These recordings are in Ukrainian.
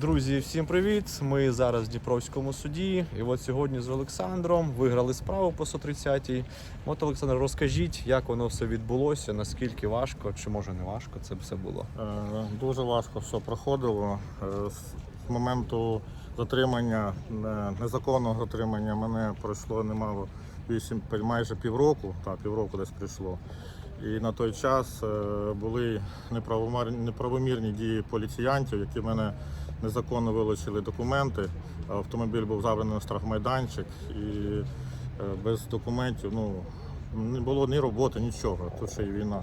Друзі, всім привіт! Ми зараз в Дніпровському суді. І от сьогодні з Олександром виграли справу по 130-й. От, Олександр, розкажіть, як воно все відбулося, наскільки важко, чи може не важко це все було. Е, Дуже важко все проходило. Е, З моменту затримання, незаконного затримання мене пройшло немало 8, майже півроку, так, півроку десь прийшло. І на той час е, були неправомірні дії поліціянтів, які мене незаконно вилучили документи. Автомобіль був забраний на штрафмайданчик і е, без документів ну, не було ні роботи, нічого. Тут ще й війна.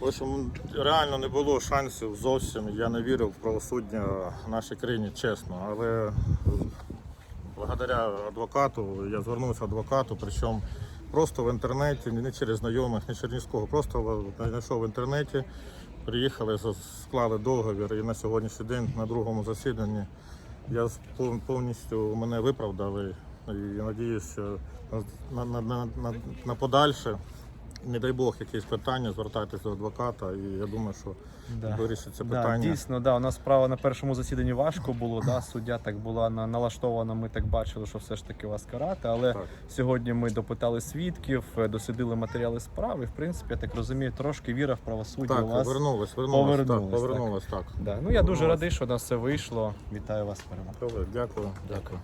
В общем, реально не було шансів зовсім. Я не вірив в правосуддя нашій країні, чесно. Але благодаря адвокату я звернувся адвокату, причому просто в інтернеті, не через знайомих, не через нікого, просто знайшов в інтернеті. Приїхали, склали договір і на сьогоднішній день на другому засіданні я повністю мене виправдали. І надіюся, що на, на, на, на, на подальше не дай Бог якісь питання, звертайтеся до адвоката, і я думаю, що вирішиться Да, питання. дійсно, да, у нас справа на першому засіданні важко було. Да, суддя так була на- налаштована. Ми так бачили, що все ж таки вас карати. Але Так. сьогодні ми допитали свідків, е, дослідили матеріали справи. В принципі, я так розумію, трошки віра в правосуддя Так, у вас. вернулась, вернулась, повернулась, так, повернулась, так. Да. Ну я дуже радий, що у нас все вийшло. Вітаю вас з перемогою. Дякую. Дякую.